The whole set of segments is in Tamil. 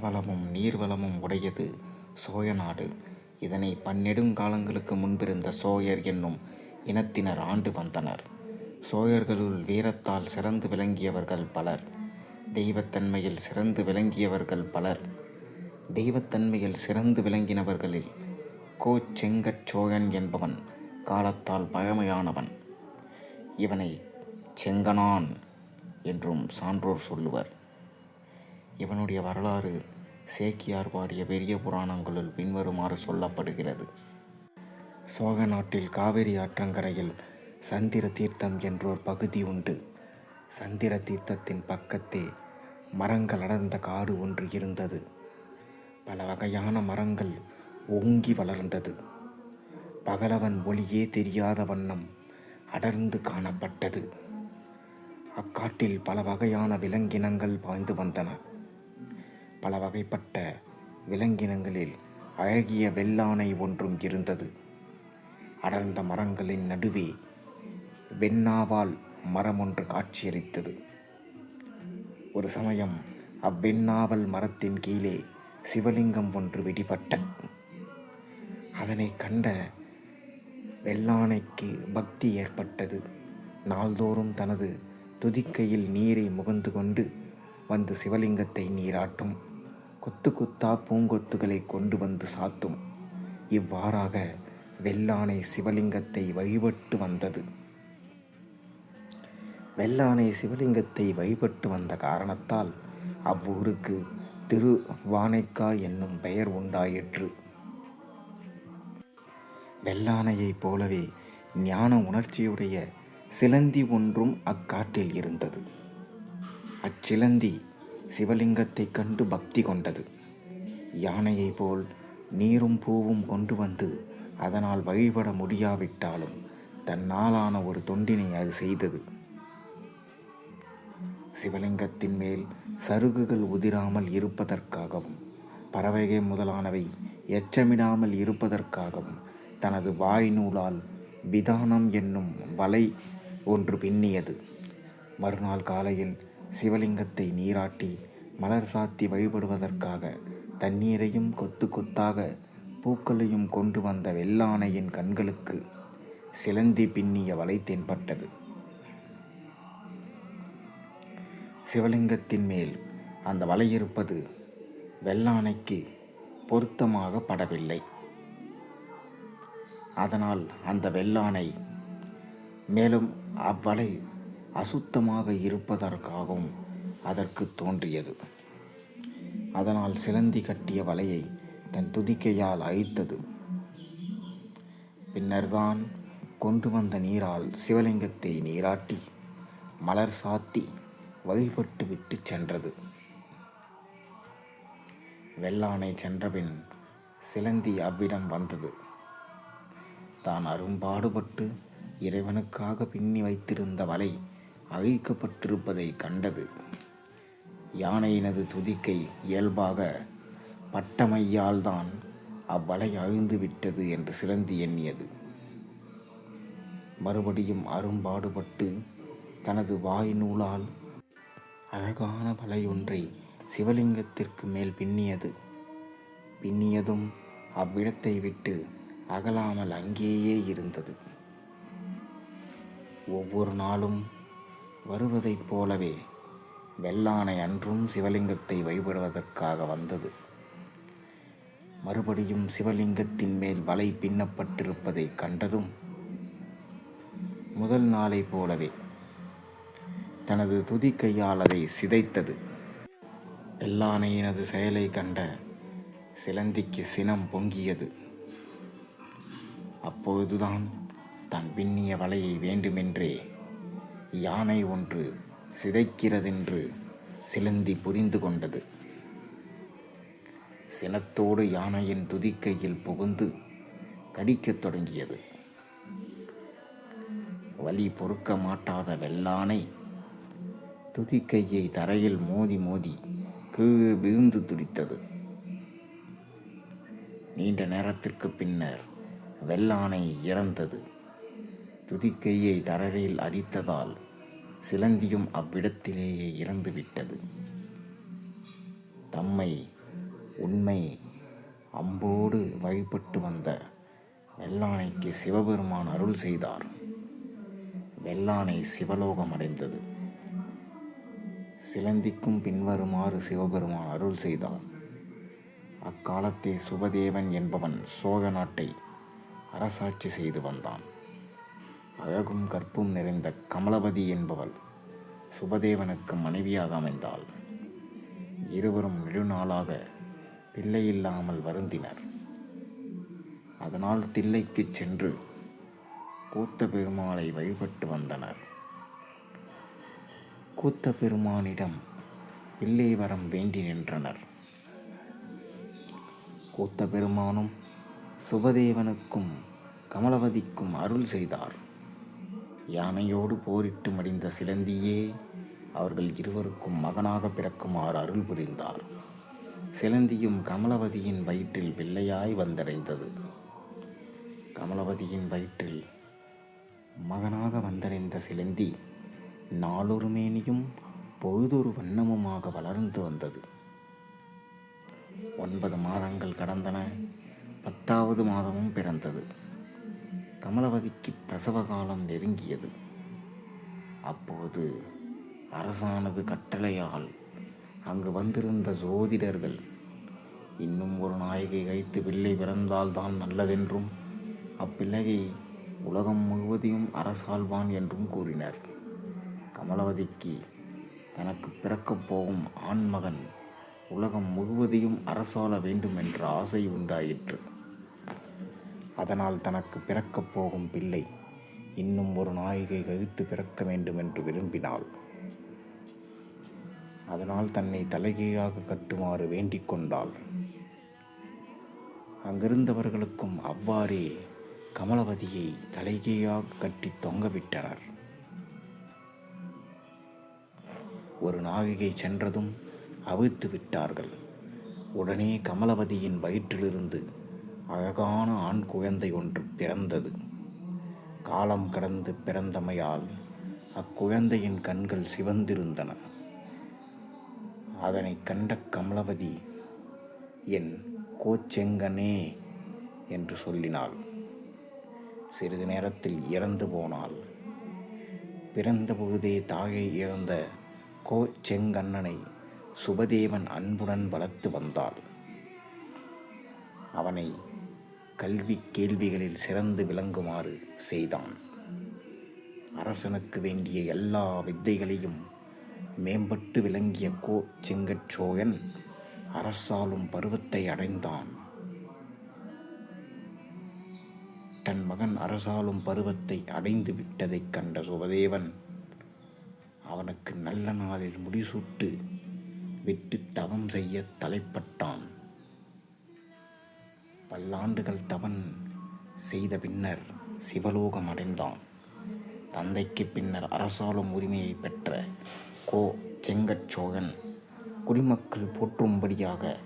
வளமும் நீர்வளமும் உடையது சோழ நாடு. இதனை பன்னெடுங்காலங்களுக்கு முன்பிருந்த சோயர் என்னும் இனத்தினர் ஆண்டு வந்தனர். சோழர்களுள் வீரத்தால் சிறந்து விளங்கியவர்கள் பலர். தெய்வத்தன்மையில் சிறந்து விளங்கியவர்கள் பலர். தெய்வத்தன்மையில் சிறந்து விளங்கினவர்களில் கோ செங்கச் சோழன் என்பவன் காலத்தால் பழமையானவன். இவனை செங்கனான் என்றும் சான்றோர் சொல்லுவர். இவனுடைய வரலாறு சேக்கியார் பாடிய பெரிய புராணங்களுள் பின்வருமாறு சொல்லப்படுகிறது. சோக நாட்டில் காவிரி ஆற்றங்கரையில் சந்திர தீர்த்தம் என்றோர் பகுதி உண்டு. சந்திர தீர்த்தத்தின் பக்கத்தே மரங்கள் அடர்ந்த காடு ஒன்று இருந்தது. பல வகையான மரங்கள் ஓங்கி வளர்ந்தது. பகலவன் ஒளியே தெரியாத வண்ணம் அடர்ந்து காணப்பட்டது. அக்காட்டில் பல வகையான விலங்கினங்கள் பாய்ந்து வந்தன. பல வகைப்பட்ட விலங்கினங்களில் அழகிய வெள்ளானை ஒன்றும் இருந்தது. அடர்ந்த மரங்களின் நடுவே வெண்ணாவால் மரம் ஒன்று காட்சியளித்தது. ஒரு சமயம் அவ்வெண்ணாவல் மரத்தின் கீழே சிவலிங்கம் ஒன்று வெடிபட்ட. அதனை கண்ட வெள்ளானைக்கு பக்தி ஏற்பட்டது. நாள்தோறும் தனது துதிக்கையில் நீரை முகந்து கொண்டு வந்து சிவலிங்கத்தை நீராட்டும். கொத்து கொத்தா பூங்கொத்துகளை கொண்டு வந்து சாத்தும். இவ்வாறாக வெள்ளானை சிவலிங்கத்தை வழிபட்டு வந்தது. வெள்ளானை சிவலிங்கத்தை வழிபட்டு வந்த காரணத்தால் அவ்வூருக்கு திரு வானைக்கா என்னும் பெயர் உண்டாயிற்று. வெள்ளானையைப் போலவே ஞான உணர்ச்சியுடைய சிலந்தி ஒன்றும் அக்காட்டில் இருந்தது. அச்சிலந்தி சிவலிங்கத்தைக் கண்டு பக்தி கொண்டது. யானையைப் போல் நீரும் பூவும் கொண்டு வந்து அதனால் வழிபட முடியாவிட்டாலும் தன்னாலான ஒரு தொண்டினை அது செய்தது. சிவலிங்கத்தின் மேல் சருகுகள் உதிராமல் இருப்பதற்காகவும் பறவைகள் முதலானவை எச்சமிடாமல் இருப்பதற்காகவும் தனது வாய் நூலால் விதானம் என்னும் வலை ஒன்று பின்னியது. மறுநாள் காலையில் சிவலிங்கத்தை நீராட்டி மலர் சாத்தி வழிபடுவதற்காக தண்ணீரையும் கொத்து கொத்தாக பூக்களையும் கொண்டு வந்த வெள்ளானையின் கண்களுக்கு சிலந்தி பின்னிய வலை தென்பட்டது. சிவலிங்கத்தின் மேல் அந்த வலை இருப்பது வெள்ளானைக்கு பொருத்தமாக படவில்லை. அதனால் அந்த வெள்ளானை மேலும் அவ்வலை அசுத்தமாக இருப்பதற்காகவும் அதற்கு தோன்றியது. அதனால் சிலந்தி கட்டிய வலையை தன் துதிக்கையால் அழித்தது. பின்னர்தான் கொண்டு வந்த நீரால் சிவலிங்கத்தை நீராட்டி மலர் சாத்தி வழிபட்டு விட்டு சென்றது. வெள்ளானை சென்றபின் சிலந்தி அவ்விடம் வந்தது. தான் அரும்பாடுபட்டு இறைவனுக்காக பின்னி வைத்திருந்த வலை அழிக்கப்பட்டிருப்பதை கண்டது. யானையினது துதிக்கை இயல்பாக பட்டமையால்தான் அவ்வலை அழிந்து விட்டது என்று சிலந்தி எண்ணியது. மறுபடியும் அரும்பாடுபட்டு தனது வாய் நூலால் அழகான வலை ஒன்றை சிவலிங்கத்திற்கு மேல் பின்னியது. பின்னியதும் அவ்விடத்தை விட்டு அகலாமல் அங்கேயே இருந்தது. ஒவ்வொரு நாளும் வருவதைப் போலவே வெள்ளானை அன்றும் சிவலிங்கத்தை வழிபடுவதற்காக வந்தது. மறுபடியும் சிவலிங்கத்தின் மேல் வலை பின்னப்பட்டிருப்பதை கண்டதும் முதல் நாளை போலவே தனது துதி கையால் அதை சிதைத்தது. வெள்ளானையினது செயலை கண்ட சிலந்திக்கு சினம் பொங்கியது. அப்பொழுதுதான் தான் பின்னிய வலையை வேண்டுமென்றே யானை ஒன்று சிதைக்கிறதென்று சிலந்தி புரிந்து கொண்டது. சினத்தோடு யானையின் துதிக்கையில் புகுந்து கடிக்கத் தொடங்கியது. வலி பொறுக்க மாட்டாத வெள்ளானை துதிக்கையை தரையில் மோதி மோதி கீழே விழுந்து துடித்தது. நீண்ட நேரத்திற்கு பின்னர் வெள்ளானை இறந்தது. துதிக்கையை தரரில் அடித்ததால் சிலந்தியும் அவ்விடத்திலேயே இறந்துவிட்டது. தம்மை உண்மை அம்போடு வழிபட்டு வந்த வெள்ளானைக்கு சிவபெருமான் அருள் செய்தார். வெள்ளானை சிவலோகம் அடைந்தது. சிலந்திக்கும் பின்வருமாறு சிவபெருமான் அருள் செய்தார். அக்காலத்தே சுபதேவன் என்பவன் சோழ நாட்டை அரசாட்சி செய்து வந்தான். அழகும் கற்பும் நிறைந்த கமலவதி என்பவள் சுபதேவனுக்கு மனைவியாக அமைந்தாள். இருவரும் நெடுநாளாக பிள்ளை இல்லாமல் வருந்தினர். அதனால் தில்லைக்கு சென்று கூத்த பெருமாளை வழிபட்டு வந்தனர். கூத்த பெருமானிடம் பிள்ளை வரம் வேண்டி நின்றனர். கூத்த பெருமானும் சுபதேவனுக்கும் கமலவதிக்கும் அருள் செய்தார். யானையோடு போரிட்டு மடிந்த சிலந்தியே அவர்கள் இருவருக்கும் மகனாக பிறக்குமாறு அருள் புரிந்தார். சிலந்தியும் கமலவதியின் வயிற்றில் பிள்ளையாய் வந்தடைந்தது. கமலவதியின் வயிற்றில் மகனாக வந்தடைந்த சிலந்தி நாளொரு மேனியும் பொழுதொரு வண்ணமுமாக வளர்ந்து வந்தது. ஒன்பது மாதங்கள் கடந்தன. பத்தாவது மாதமும் பிறந்தது. கமலவதிக்கு பிரசவ காலம் நெருங்கியது. அப்போது அரசானது கட்டளையால் அங்கு வந்திருந்த ஜோதிடர்கள் இன்னும் ஒரு நாயகை வைத்து பிள்ளை பிறந்தால்தான் நல்லதென்றும் அப்பிள்ளையை உலகம் முழுவதையும் அரசாழ்வான் என்றும் கூறினர். கமலவதிக்கு தனக்கு பிறக்கப் போகும் ஆண்மகன் உலகம் முழுவதையும் அரசாள வேண்டும் என்ற ஆசை உண்டாயிற்று. அதனால் தனக்கு பிறக்கப் போகும் பிள்ளை இன்னும் ஒரு நாயகை கழித்து பிறக்க வேண்டும் என்று விரும்பினாள். அதனால் தன்னை தலைகீழாக கட்டுமாறு வேண்டிக் கொண்டாள். அங்கிருந்தவர்களுக்கும் அவ்வாறே கமலவதியை தலைகீழாக கட்டி தொங்கவிட்டனர். ஒரு நாழிகை சென்றதும் அவிழ்த்து விட்டார்கள் உடனே கமலவதியின் வயிற்றிலிருந்து அழகான ஆண் குழந்தை ஒன்று பிறந்தது. காலம் கடந்து பிறந்தமையால் அக்குழந்தையின் கண்கள் சிவந்திருந்தன. அதனை கண்ட கமலவதி என் கோச்செங்கனே என்று சொல்லினாள். சிறிது நேரத்தில் இறந்து போனாள். பிறந்த தாயை இழந்த கோ செங்கண்ணனை சுபதேவன் அன்புடன் வளர்த்து வந்தாள். அவனை கல்வி கேள்விகளில் சிறந்து விளங்குமாறு செய்தான். அரசனுக்கு வேண்டிய எல்லா வித்தைகளையும் மேம்பட்டு விளங்கிய கோ செங்கச்சோழன் அரசாலும் பருவத்தை அடைந்தான். தன் மகன் அரசாலும் பருவத்தை அடைந்து விட்டதைக் கண்ட சுபதேவன் அவனுக்கு நல்ல நாளில் முடிசூட்டு விட்டு தவம் செய்ய தலைப்பட்டான். பல்லாண்டுகள் தவன் செய்த பின்னர் சிவலோகம் அடைந்தான். தந்தைக்கு பின்னர் அரசாளும் உரிமையை பெற்ற கோ. செங்கச்சோழன் குடிமக்கள் போற்றும்படியாக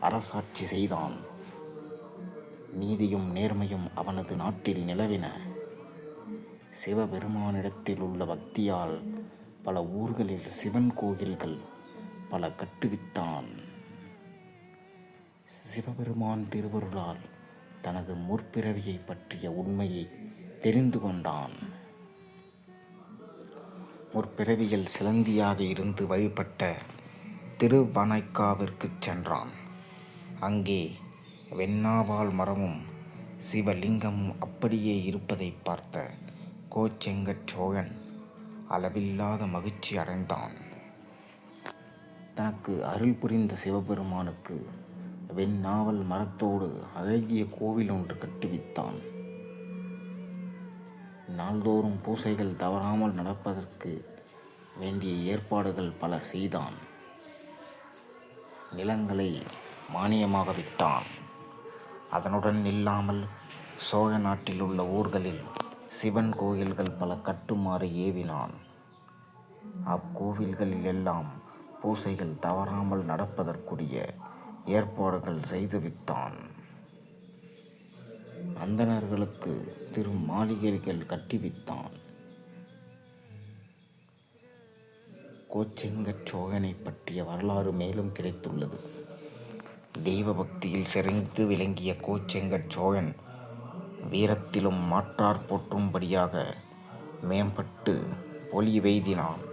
அரசாட்சி செய்தான். நீதியும் நேர்மையும் அவனது நாட்டில் நிலவின. சிவபெருமானிடத்தில் உள்ள பக்தியால் பல ஊர்களில் சிவன் கோயில்கள் பல கட்டுவித்தான். சிவபெருமான் திருவருளால் தனது முற்பிறவியை பற்றிய உண்மையை தெரிந்து கொண்டான். முற்பிறவியில் சிலந்தியாக இருந்து வழிபட்ட திருவனைக்காவிற்கு சென்றான். அங்கே வெண்ணாவால் மரமும் சிவலிங்கமும் அப்படியே இருப்பதை பார்த்த கோச்செங்கச் சோழன் அளவில்லாத மகிழ்ச்சி அடைந்தான். தனக்கு அருள் புரிந்த சிவபெருமானுக்கு வெண்ணாவல் மரத்தோடு அழகிய கோவில் ஒன்று கட்டுவித்தான். நாள்தோறும் பூசைகள் தவறாமல் நடப்பதற்கு வேண்டிய ஏற்பாடுகள் பல செய்தான். நிலங்களை மானியமாக விட்டான். அதனுடன் இல்லாமல் சோழ நாட்டில் உள்ள ஊர்களில் சிவன் கோயில்கள் பல கட்டுமாறு ஏவினான். அக்கோவில்களில் எல்லாம் பூசைகள் தவறாமல் நடப்பதற்குரிய ஏற்பாடுகள் செய்து வித்தான் அந்தணர்களுக்கு திரு மாளிகைகள் கட்டிவித்தான் கோச்செங்கச் சோழனை பற்றிய வரலாறு மேலும் கிடைத்துள்ளது. தெய்வ பக்தியில் சிறைந்து விளங்கிய கோச்செங்கட் சோழன் வீரத்திலும் மாற்றார் போற்றும்படியாக மேம்பட்டு பொலி வெய்தினான்.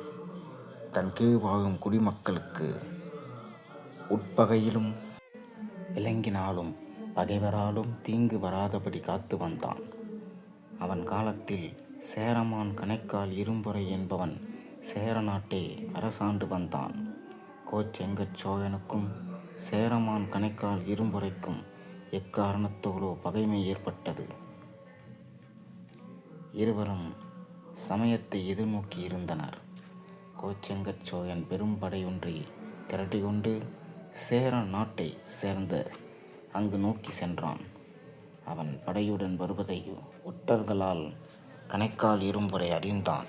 தன் கீழ் வாழும் குடிமக்களுக்கு உட்பகையிலும் விளங்கினாலும் பகைவராலும் தீங்கு வராதபடி காத்து வந்தான். அவன் காலத்தில் சேரமான் கணைக்கால் இரும்புரை என்பவன் சேர நாட்டை அரசாண்டு வந்தான். கோச்செங்கச் சோழனுக்கும் சேரமான் கணைக்கால் இரும்புரைக்கும் எக்காரணத்தோடோ பகைமை ஏற்பட்டது. இருவரும் சமயத்தை எதிர்நோக்கி இருந்தனர். கோச்செங்கச் சோழன் பெரும் படையொன்றை திரட்டிக்கொண்டு சேர நாட்டை சேர்ந்த அங்கு நோக்கி சென்றான். அவன் படையுடன் வருவதை ஒற்றர்களால் கணைக்கால் இரும்புரை அறிந்தான்.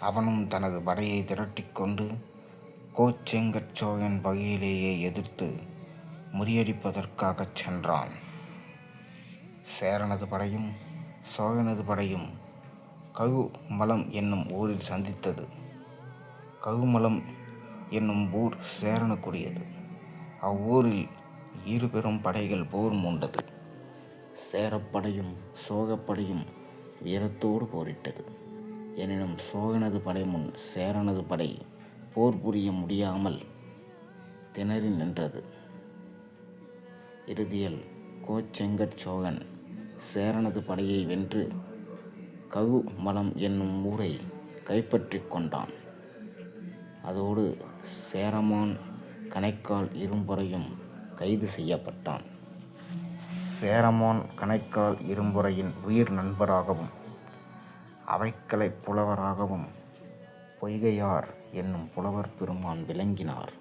அவனும் தனது படையை திரட்டிக்கொண்டு கோச்செங்கட் சோழன் வகையிலேயே எதிர்த்து முறியடிப்பதற்காகச் சென்றான். சேரனது படையும் சோழனது படையும் கவுமலம் என்னும் ஊரில் சந்தித்தது. கவுமலம் என்னும் ஊர் சேரனுக்குரியது. அவ்வூரில் இரு பெரும் படைகள் போர் மூண்டது. சேரப்படையும் சோகப்படையும் வீரத்தோடு போரிட்டது. எனினும் சோகனது படை முன் சேரனது படை போர் புரிய முடியாமல் திணறி நின்றது. இறுதியில் கோச்செங்கட் சோகன் சேரனது படையை வென்று ககுமலம் என்னும் ஊரை கைப்பற்றி கொண்டான். அதோடு சேரமான் கணைக்கால் இரும்புறையும் கைது செய்யப்பட்டான். சேரமான் கணைக்கால் இரும்புறையின் உயிர் நண்பராகவும் அவைக்கலை புலவராகவும் பொய்கையார் என்னும் புலவர் பெருமான் விளங்கினார்.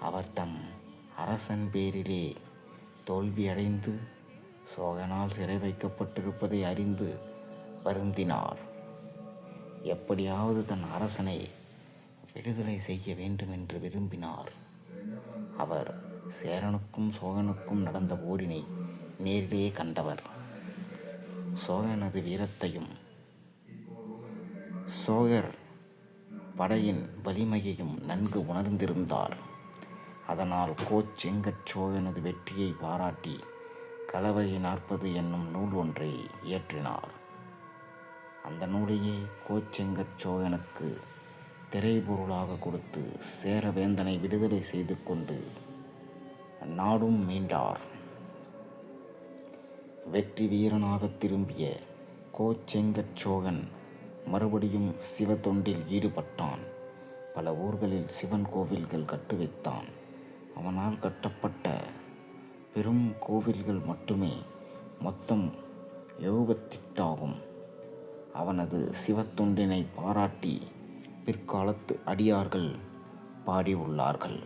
அவர் தம் அரசன் பேரிலே தோல்வியடைந்து சோகனால் சிறை வைக்கப்பட்டிருப்பதை அறிந்து வருந்தினார். எப்படியாவது தன் அரசனை விடுதலை செய்ய வேண்டுமென்று விரும்பினார். அவர் சேரனுக்கும் சோழனுக்கும் நடந்த போரினை நேரிலே கண்டவர். சோழனது வீரத்தையும் சோழர் படையின் வலிமையையும் நன்கு உணர்ந்திருந்தார். அதனால் கோச்செங்கச் சோழனது வெற்றியை பாராட்டி கலவையை நாற்பது என்னும் நூல் ஒன்றை இயற்றினார். அந்த நூலையே கோச்செங்கச் சோழனுக்கு திரைபொருளாக கொடுத்து சேரவேந்தனை விடுதலை செய்து கொண்டு நாடும் மீண்டார். வெற்றி வீரனாக திரும்பிய கோச்செங்கச் சோழன் மறுபடியும் சிவத்தொண்டில் ஈடுபட்டான். பல ஊர்களில் சிவன் கோவில்கள் கட்டுவித்தான். அவனால் கட்டப்பட்ட பெரும் கோவில்கள் மட்டுமே மொத்தம் எழுபத்தெட்டாகும் அவனது சிவத்தொண்டினை பாராட்டி பிற்காலத்து அடியார்கள் பாடி உள்ளார்கள்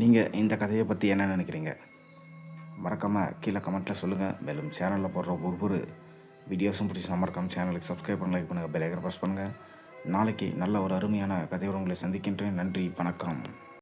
நீங்கள் இந்த கதையை பற்றி என்ன நினைக்கிறீங்க? மறக்காமல் கீழே கமெண்ட்டில் சொல்லுங்கள் மேலும் சேனலில் போடுற ஒவ்வொரு வீடியோஸும் பிடிச்சி மறக்காமல் சேனலுக்கு சப்ஸ்கிரைப் பண்ண லைக் பண்ணுங்கள் பெல் ஐக்கன் ப்ரெஸ் பண்ணுங்கள் நாளைக்கு நல்ல ஒரு அருமையான கதையோடு உங்களை சந்திக்கின்றேன். நன்றி வணக்கம்.